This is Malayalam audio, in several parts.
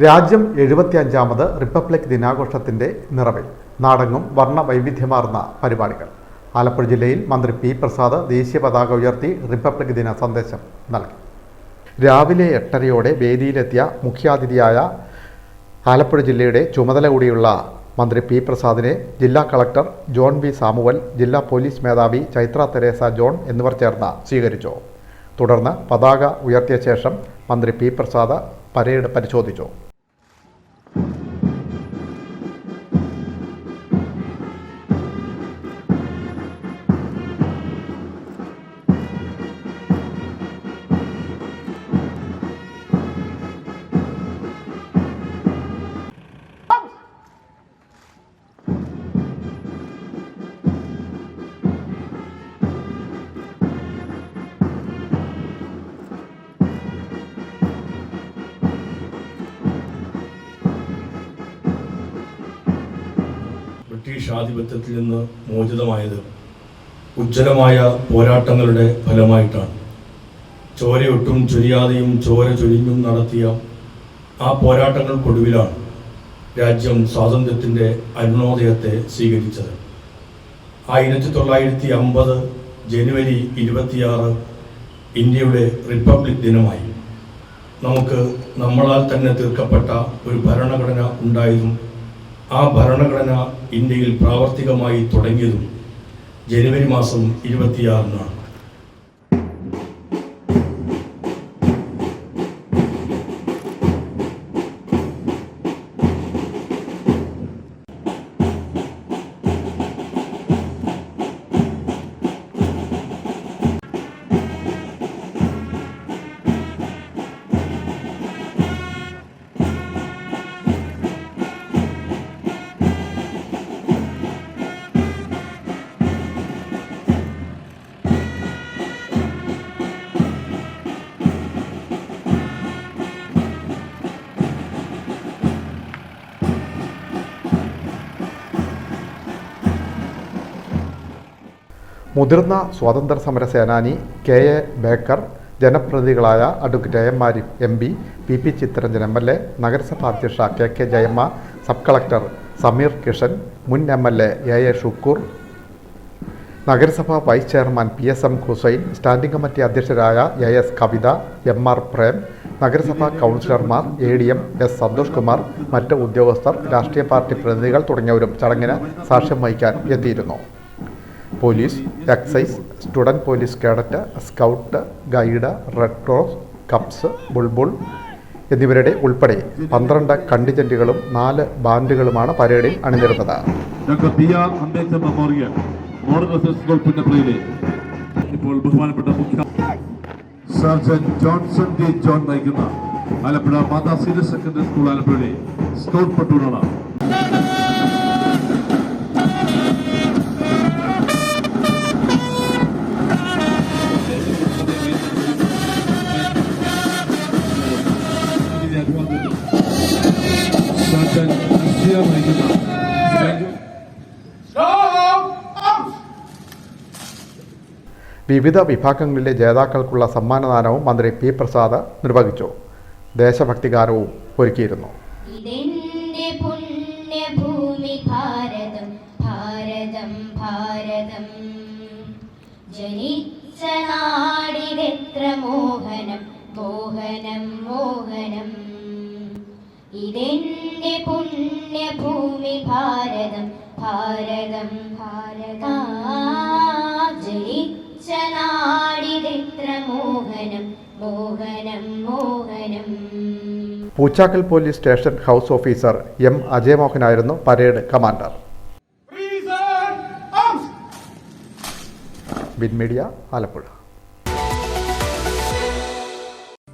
രാജ്യം എഴുപത്തിയഞ്ചാമത് റിപ്പബ്ലിക് ദിനാഘോഷത്തിന്റെ നിറവിൽ. നാടങ്ങും വർണ വൈവിധ്യമാർന്ന പരിപാടികൾ. ആലപ്പുഴ ജില്ലയിൽ മന്ത്രി പി പ്രസാദ് ദേശീയ പതാക ഉയർത്തി റിപ്പബ്ലിക് ദിന സന്ദേശം നൽകി. രാവിലെ എട്ടരയോടെ വേദിയിലെത്തിയ മുഖ്യാതിഥിയായ ആലപ്പുഴ ജില്ലയുടെ ചുമതല കൂടിയുള്ള മന്ത്രി പി പ്രസാദിനെ ജില്ലാ കളക്ടർ ജോൺ വി സാമുവൽ ജില്ലാ പോലീസ് മേധാവി ചൈത്ര തെരേസ ജോൺ എന്നിവർ ചേർന്ന് സ്വീകരിച്ചു. തുടർന്ന് പതാക ഉയർത്തിയ ശേഷം മന്ത്രി പി പ്രസാദ് പരേഡ് പരിശോധിച്ചു? ബ്രിട്ടീഷ് ആധിപത്യത്തിൽ നിന്ന് മോചിതമായത് ഉജ്ജ്വലമായ പോരാട്ടങ്ങളുടെ ഫലമായിട്ടാണ്. ചോരയൊട്ടും ചൊരിയാതെയും ചോര ചൊരിഞ്ഞും നടത്തിയ ആ പോരാട്ടങ്ങൾക്കൊടുവിലാണ് രാജ്യം സ്വാതന്ത്ര്യത്തിന്റെ അരുണോദയത്തെ സ്വീകരിച്ചത്. ആയിരത്തി തൊള്ളായിരത്തി അമ്പത് ജനുവരി ഇരുപത്തിയാറ് ഇന്ത്യയുടെ റിപ്പബ്ലിക് ദിനമായി. നമുക്ക് നമ്മളാൽ തന്നെ തീർക്കപ്പെട്ട ഒരു ഭരണഘടന ഉണ്ടായതും ആ ഭരണഘടന ഇന്ത്യയിൽ പ്രാവർത്തികമായി തുടങ്ങിയതും ജനുവരി മാസം ഇരുപത്തിയാറിനാണ്. മുതിർന്ന സ്വാതന്ത്ര്യ സമര സേനാനി K A Baker ജനപ്രതിനിധികളായ advocate A M P P P Chittaranjan M L A നഗരസഭാ അധ്യക്ഷ K K Jayamma sub collector Sameer Kishan മുൻ M L A A A Shukoor. നഗരസഭാ vice chairman P S M Hussain standing committee അധ്യക്ഷരായ A S Kavitha M R Prem നഗരസഭാ കൗൺസിലർമാർ A D M S Santhosh Kumar മറ്റ് ഉദ്യോഗസ്ഥർ രാഷ്ട്രീയ പാർട്ടി പ്രതിനിധികൾ തുടങ്ങിയവരും ചടങ്ങിന് സാക്ഷ്യം വഹിക്കാൻ എത്തിയിരുന്നു. Police excise student police cadet scout guide red cross cubs bulbul എന്നിവരുടെ ഉൾപ്പെടെ പന്ത്രണ്ട് കണ്ടിജന്റുകളും നാല് ബാൻഡുകളുമാണ് പരേഡിൽ അണിനിരുന്നത്. ഇപ്പോൾ ബഹുമാനപ്പെട്ട മുഖ്യ ജോൺസൺ ജോൺ നയിക്കുന്ന Alappuzha Mata senior secondary school ആലപ്പുഴയിലെ സ്കൗട്ട് പട്ടൂണാണ് വിവിധ വിഭാഗങ്ങളിലെ ജേതാക്കൾക്കുള്ള സമ്മാനദാനവും മന്ത്രി പി പ്രസാദ് നിർവഹിച്ചു. ദേശഭക്തിഗാനവും ഒരുക്കിയിരുന്നു. ജനിച്ച നാടിനെത്ര മോഹനം മോഹനം മോഹനം. ഇതെന്റെ പുണ്യഭൂമി ഭാരതം ഭാരതം ഭാരത. ജനിച്ച നാടിതെത്ര മോഹനം മോഹനം മോഹനം. Poochakkal police station house officer M അജയമോഹനായിരുന്നു parade commander. Bin media Alappuzha.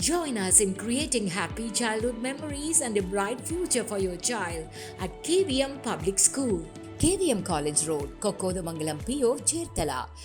Join us in creating happy childhood memories and a bright future for your child at KVM Public School. KVM College Road, Kokodamangalam PO, Chertala.